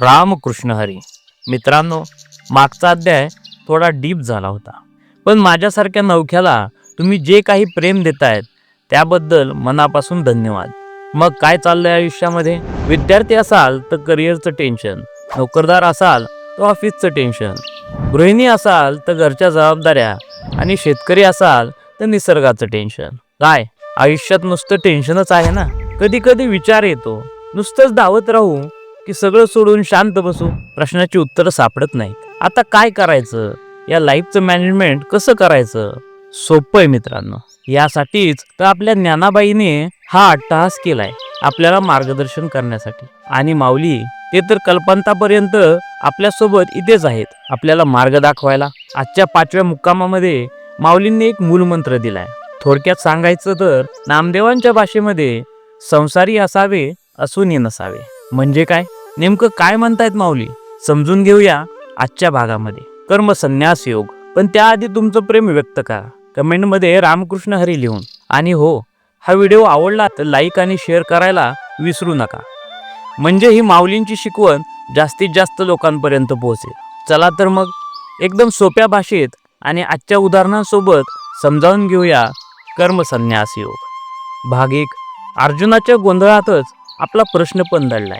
रामकृष्ण हरी. मित्रांनो मागचा अध्याय थोडा डीप झाला होता. पण माझ्यासारख्या नवख्याला तुम्ही जे काही प्रेम देतायत त्याबद्दल मनापासून धन्यवाद. मग काय चाललंय आयुष्यामध्ये? विद्यार्थी असाल तर करिअरचं टेन्शन नोकरदार असाल तर ऑफिसचं टेन्शन गृहिणी असाल तर घरच्या जबाबदाऱ्या. आणि शेतकरी असाल तर निसर्गाचं टेन्शन काय? आयुष्यात नुसतं टेन्शनच आहे ना? कधी कधी विचार येतो. नुसतंच धावत राहू की सगळं सोडून शांत बसू? प्रश्नाची उत्तरं सापडत नाहीत. आता काय करायचं? या लाईफचं मॅनेजमेंट कसं करायचं? सोपं आहे मित्रांनो. यासाठीच तर आपल्या ज्ञानाबाईने हा अट्टहास केलाय आपल्याला मार्गदर्शन करण्यासाठी. आणि माऊली ते तर कल्पंतापर्यंत आपल्यासोबत इथेच आहेत आपल्याला मार्ग दाखवायला. आजच्या पाचव्या मुक्कामामध्ये माऊलींनी एक मूलमंत्र दिलाय. थोडक्यात सांगायचं तर नामदेवांच्या भाषेमध्ये संसारी असावे असूनही नसावे. म्हणजे काय? नेमकं काय म्हणतायत माऊली? समजून घेऊया आजच्या भागामध्ये. कर्म संन्यास योग. पण त्याआधी तुमचं प्रेम व्यक्त करा. कमेंटमध्ये रामकृष्ण हरी लिहून. आणि हो हा व्हिडिओ आवडला तर लाईक आणि शेअर करायला विसरू नका. म्हणजे ही माऊलींची शिकवण जास्तीत जास्त लोकांपर्यंत पोहोचेल. चला तर मग एकदम सोप्या भाषेत आणि आजच्या उदाहरणांसोबत समजावून घेऊया कर्मसन्यास योग. भाग एक. अर्जुनाच्या गोंधळातच आपला प्रश्न पण दडलाय.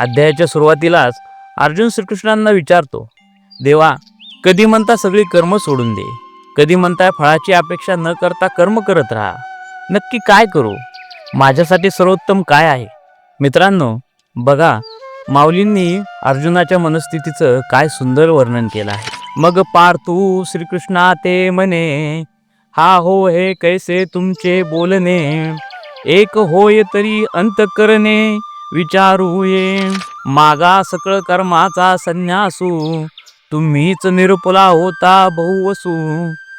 अध्यायाच्या सुरुवातीलाच अर्जुन श्रीकृष्णांना विचारतो देवा कधी म्हणता सगळी कर्म सोडून दे? कधी म्हणताय फळाची अपेक्षा न करता कर्म करत राहा? नक्की काय करू? माझ्यासाठी सर्वोत्तम काय आहे? मित्रांनो बघा माऊलींनी अर्जुनाच्या मनस्थितीचं काय सुंदर वर्णन केलं आहे. मग पार तू श्रीकृष्णा ते म्हणे हा हो हे कैसे तुमचे बोलणे? एक होय तरी अंत करणे? विचारू ये मागा सकळ कर्माचा संन्यासू. तुम्हीच निरुपला होता बहुवसू.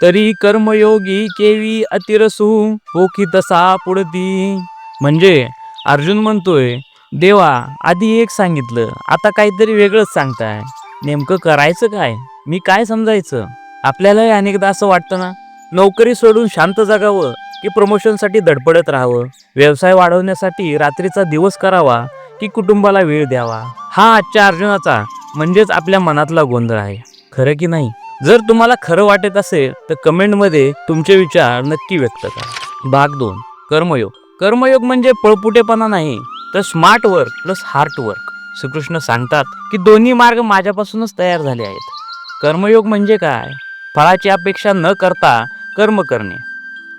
तरी कर्मयोगी केवी अतिरसू. हो पोखी तसा पुढती. म्हणजे अर्जुन म्हणतोय देवा आधी एक सांगितलं आता काहीतरी वेगळंच सांगताय. नेमकं करायचं काय? मी काय समजायचं? आपल्यालाही अनेकदा असं वाटतं ना? नोकरी सोडून शांत जगावं की प्रमोशनसाठी धडपडत राहावं. व्यवसाय वाढवण्यासाठी रात्रीचा दिवस करावा की कुटुंबाला वेळ द्यावा. हा आजच्या अर्जुनाचा म्हणजेच आपल्या मनातला गोंधळ आहे. खरं की नाही? जर तुम्हाला खरं वाटत असेल तर कमेंटमध्ये तुमचे विचार नक्की व्यक्त करा. भाग दोन कर्मयोग. कर्मयोग म्हणजे पळपुटेपणा नाही तर smart work plus hard work Shrikrishna सांगतात की दोन्ही मार्ग माझ्यापासूनच तयार झाले आहेत. कर्मयोग म्हणजे काय? फळाची अपेक्षा न करता कर्म करणे.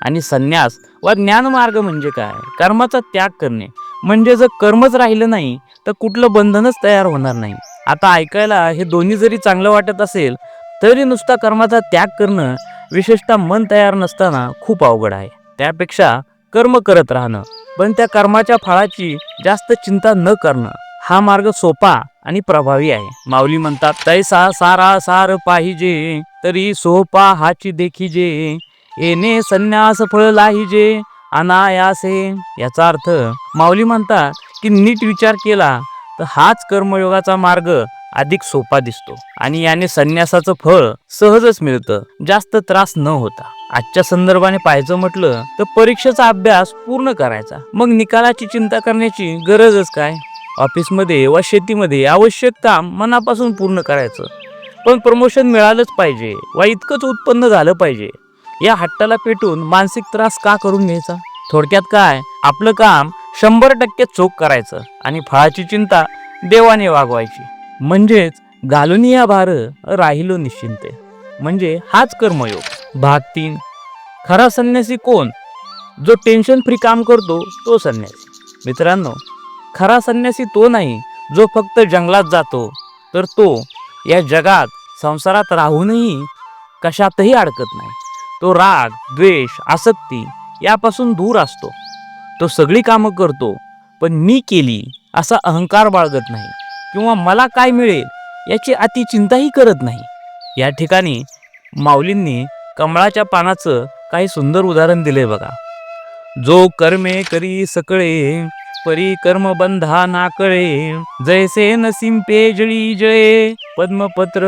आणि संन्यास व ज्ञानमार्ग म्हणजे काय? कर्माचा त्याग करणे. म्हणजे जर कर्मच राहिलं नाही तर कुठलं बंधनच तयार होणार नाही. आता ऐकायला हे दोन्ही जरी चांगलं वाटत असेल तरी नुसता कर्माचा त्याग करणं विशेषतः मन तयार नसताना खूप अवघड आहे. त्यापेक्षा कर्म करत राहणं पण त्या कर्माच्या फळाची जास्त चिंता न करणं हा मार्ग सोपा आणि प्रभावी आहे. माऊली म्हणतात तैसा सारा सार पाहिजे तरी सोपा हाची देखीजे येणे संन्यास फळ लाहिजे अनायासे. याचा अर्थ माऊली म्हणतात की नीट विचार केला तर हाच कर्मयोगाचा मार्ग अधिक सोपा दिसतो. आणि याने संन्यासाचं फळ सहजच मिळतं. जास्त त्रास न होता. आजच्या संदर्भाने पाहायचं म्हटलं तर परीक्षेचा अभ्यास पूर्ण करायचा. मग निकालाची चिंता करण्याची गरजच काय? ऑफिसमध्ये वा शेतीमध्ये आवश्यक काम मनापासून पूर्ण करायचं. पण प्रमोशन मिळालंच पाहिजे वा इतकंच उत्पन्न झालं पाहिजे. या हट्टाला पेटून मानसिक त्रास का करून घ्यायचा? थोडक्यात काय? आपलं काम शंभर टक्के चोख करायचं आणि फळाची चिंता देवाने वागवायची. म्हणजेच घालून या भार राहिलो निश्चिंते. म्हणजे हाच कर्मयोग. भाग तीन. खरा संन्यासी कोण? जो टेन्शन फ्री काम करतो तो संन्यासी. मित्रांनो खरा संन्यासी तो नाही जो फक्त जंगलात जातो. तर तो या जगात संसारात राहूनही कशातही अडकत नाही. तो राग द्वेष आसक्ती यापासून दूर असतो. तो सगळी कामं करतो पण मी केली असा अहंकार बाळगत नाही किंवा मला काय मिळेल याची अति चिंताही करत नाही. या ठिकाणी माऊलींनी कमळाच्या पानाचं काही सुंदर उदाहरण दिले बघा. जो कर्मे करी सकळे परी कर्म बंधा नाकळे जैसे नसीम पेजळी जळे पद्मपत्र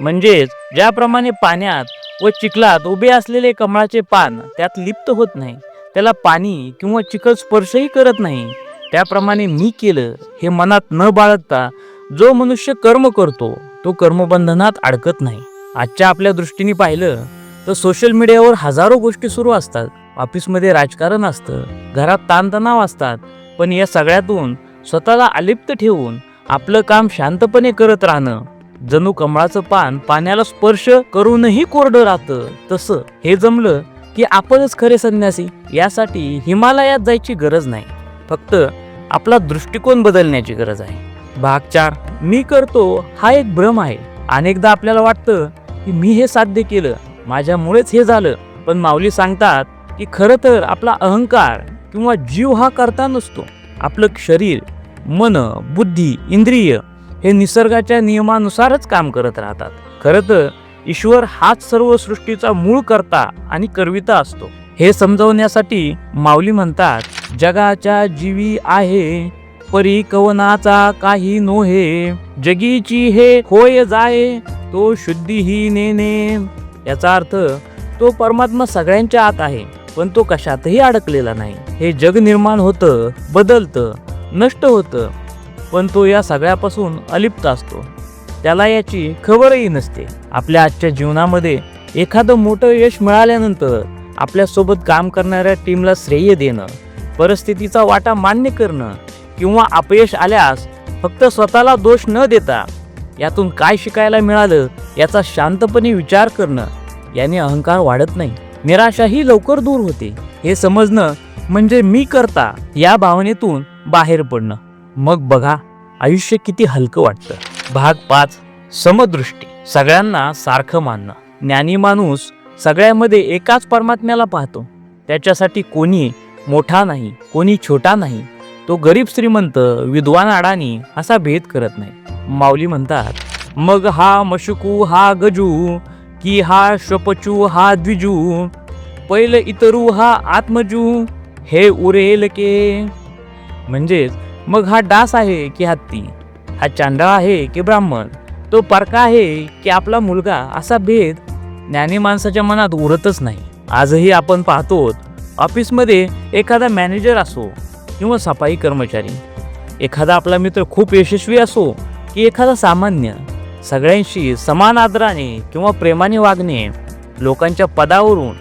म्हणजेच ज्याप्रमाणे पाण्यात व चिखलात उभे असलेले कमळाचे पान त्यात लिप्त होत नाही. त्याला पाणी किंवा चिखल स्पर्शही करत नाही. त्याप्रमाणे मी केलं हे मनात न बाळगता जो मनुष्य कर्म करतो तो कर्मबंधनात अडकत नाही. आजच्या आपल्या दृष्टीने पाहिलं तर सोशल मीडियावर हजारो गोष्टी सुरू असतात. ऑफिसमध्ये राजकारण असतं घरात ताणतणाव असतात पण या सगळ्यातून स्वतःला अलिप्त ठेवून आपलं काम शांतपणे करत राहणं जणू कमळाचं पान पाण्याला स्पर्श करूनही कोरडं राहतं. तसं हे जमलं की आपणच खरे संन्यासी यासाठी हिमालयात जायची गरज नाही. फक्त आपला दृष्टिकोन बदलण्याची गरज आहे. भाग चार मी करतो हा एक भ्रम आहे. अनेकदा आपल्याला वाटतं की मी हे साध्य केलं माझ्यामुळेच हे झालं. पण माऊली सांगतात की खरं तर आपला अहंकार किंवा जीव हा करता नसतो. आपलं शरीर मन बुद्धी इंद्रिय हे निसर्गाच्या नियमानुसारच काम करत राहतात. खरं तर ईश्वर हाच सर्व सृष्टीचा मूळ करता आणि करविता असतो. हे समजवण्यासाठी माऊली म्हणतात जगाच्या जीवी आहे परी कवनाचा काही नोहे. जगीची हे होय जाय तो शुद्धीही नेने याचा अर्थ तो परमात्मा सगळ्यांच्या आत आहे पण तो कशातही अडकलेला नाही. हे जग निर्माण होतं बदलतं नष्ट होतं. पण तो या सगळ्यापासून अलिप्त असतो. त्याला याची खबरही नसते. आपल्या आजच्या जीवनामध्ये एखादं मोठं यश मिळाल्यानंतर आपल्यासोबत काम करणाऱ्या टीमला श्रेय देणं परिस्थितीचा वाटा मान्य करणं किंवा अपयश आल्यास फक्त स्वतःला दोष न देता यातून काय शिकायला मिळालं याचा शांतपणे विचार करणं याने अहंकार वाढत नाही. निराशाही लवकर दूर होते. हे समजणं म्हणजे मी करता या भावनेतून बाहेर पडणं. मग बघा आयुष्य किती हलकं वाटतं. भाग पाच समदृष्टी. सगळ्यांना सारखं मानणं. ज्ञानी माणूस सगळ्यामध्ये एकाच परमात्म्याला पाहतो. त्याच्यासाठी कोणी मोठा नाही कोणी छोटा नाही. तो गरीब श्रीमंत विद्वान अडाणी असा भेद करत नाही. माऊली म्हणतात मग हा मशुकू हा गजू की हा शपचू हा द्विजू पैल इतरू हा आत्मजू हे उरेल के. म्हणजेच मग हा डास आहे की हत्ती? हा चांडाळ आहे की ब्राह्मण? तो परका आहे की आपला मुलगा असा भेद ज्ञानी माणसाच्या मनात उरतच नाही. आजही आपण पाहतो ऑफिसमध्ये एखादा मॅनेजर असो किंवा सफाई कर्मचारी एखादा आपला मित्र खूप यशस्वी असो की एखादा सामान्य सगळ्यांशी समान आदराने किंवा प्रेमाने वागणे लोकांच्या पदावरून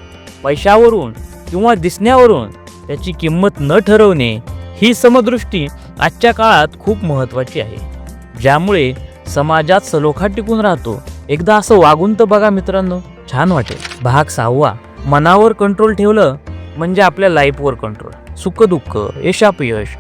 पैशावरून किंवा दिसण्यावरून त्याची किंमत न ठरवणे ही समदृष्टी आजच्या काळात खूप महत्त्वाची आहे. ज्यामुळे समाजात सलोखा टिकून राहतो. एकदा असं वागून तर बघा मित्रांनो छान वाटेल. भाग सहावा मनावर कंट्रोल ठेवलं म्हणजे आपल्या लाईफवर कंट्रोल सुखदुःख यशापयश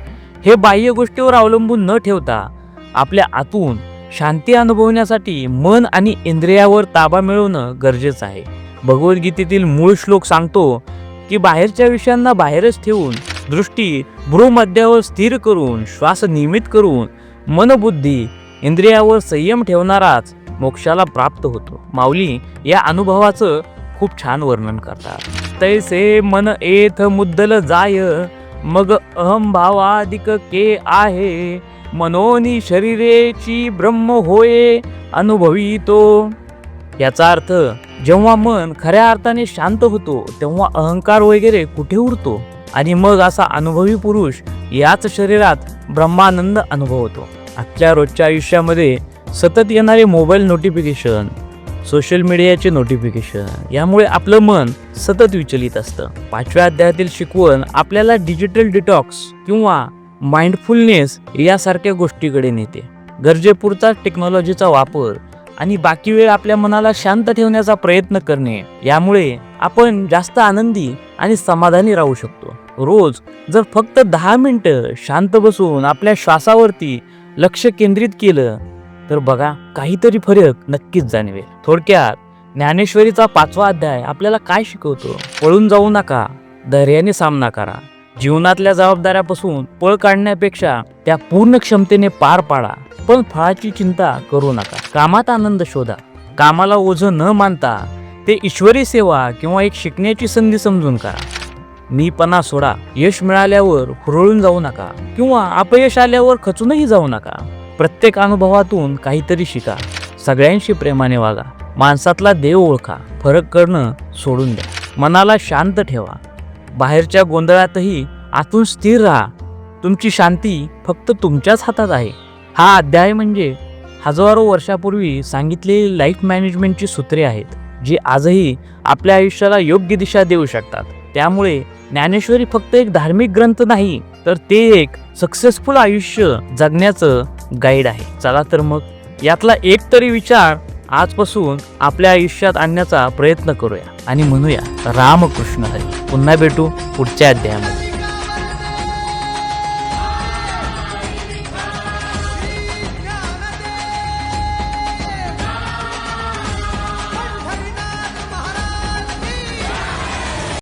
हे बाह्य गोष्टीवर अवलंबून न ठेवता आपल्या आतून शांती अनुभवण्यासाठी मन आणि इंद्रियावर ताबा मिळवणं गरजेचं आहे. भगवद्गीतेतील मूळ श्लोक सांगतो की बाहेरच्या विषयांना बाहेरच ठेवून दृष्टी भ्रूमध्यावर स्थिर करून श्वास नियमित करून मनबुद्धी इंद्रियावर संयम ठेवणाराच मोक्षाला प्राप्त होतो. माऊली या अनुभवाचं खूप छान वर्णन करतात. तैसे मन एथ मुद्दल जाय मग अहंभावादिक के आहे मनोनी शरीरेची ब्रह्म होय अनुभवी तो याचा अर्थ जेव्हा मन खऱ्या अर्थाने शांत होतो तेव्हा अहंकार वगैरे कुठे उरतो? आणि मग असा अनुभवी पुरुष याच शरीरात ब्रह्मानंद अनुभवतो. आपल्या रोजच्या आयुष्यामध्ये सतत येणारे मोबाईल नोटिफिकेशन सोशल मीडियाचे नोटिफिकेशन यामुळे आपलं मन सतत विचलित असतं. पाचव्या अध्यायातील शिकवण आपल्याला डिजिटल डिटॉक्स किंवा माइंडफुलनेस यासारख्या गोष्टीकडे नेते. गरजेपुरता टेक्नॉलॉजीचा वापर आणि बाकी वेळ आपल्या मनाला शांत ठेवण्याचा प्रयत्न करणे. यामुळे आपण जास्त आनंदी आणि समाधानी राहू शकतो. रोज जर फक्त दहा मिनटं शांत बसून आपल्या श्वासावरती लक्ष केंद्रित केलं तर बघा काहीतरी फरक नक्कीच जाणवेल. थोडक्यात ज्ञानेश्वरीचा पाचवा अध्याय आपल्याला काय शिकवतो? पळून जाऊ नका धैर्याने सामना करा. जीवनातल्या जबाबदाऱ्यापासून पळ काढण्यापेक्षा त्या पूर्ण क्षमतेने पार पाडा. पण फळाची चिंता करू नका. कामात आनंद शोधा. कामाला ओझं न मानता ते ईश्वरी सेवा किंवा एक शिकण्याची संधी समजून करा. मीपणा सोडा. यश मिळाल्यावर हुरळून जाऊ नका किंवा अपयश आल्यावर खचूनही जाऊ नका. प्रत्येक अनुभवातून काहीतरी शिका. सगळ्यांशी प्रेमाने वागा. माणसातला देव ओळखा. फरक करणं सोडून द्या. मनाला शांत ठेवा. बाहेरच्या गोंधळातही आतून स्थिर राहा. तुमची शांती फक्त तुमच्याच हातात आहे. हा अध्याय म्हणजे हजारो वर्षापूर्वी सांगितलेली लाईफ मॅनेजमेंटची सूत्रे आहेत जी आजही आपल्या आयुष्याला योग्य दिशा देऊ शकतात. त्यामुळे ज्ञानेश्वरी फक्त एक धार्मिक ग्रंथ नाही तर ते एक सक्सेसफुल आयुष्य जगण्याचं गाईड आहे. चला तर मग यातला एक तरी विचार आजपासून आपल्या आयुष्यात आणण्याचा प्रयत्न करूया आणि म्हणूया रामकृष्ण हरी. पुन्हा भेटू पुढच्या अध्यायामध्ये.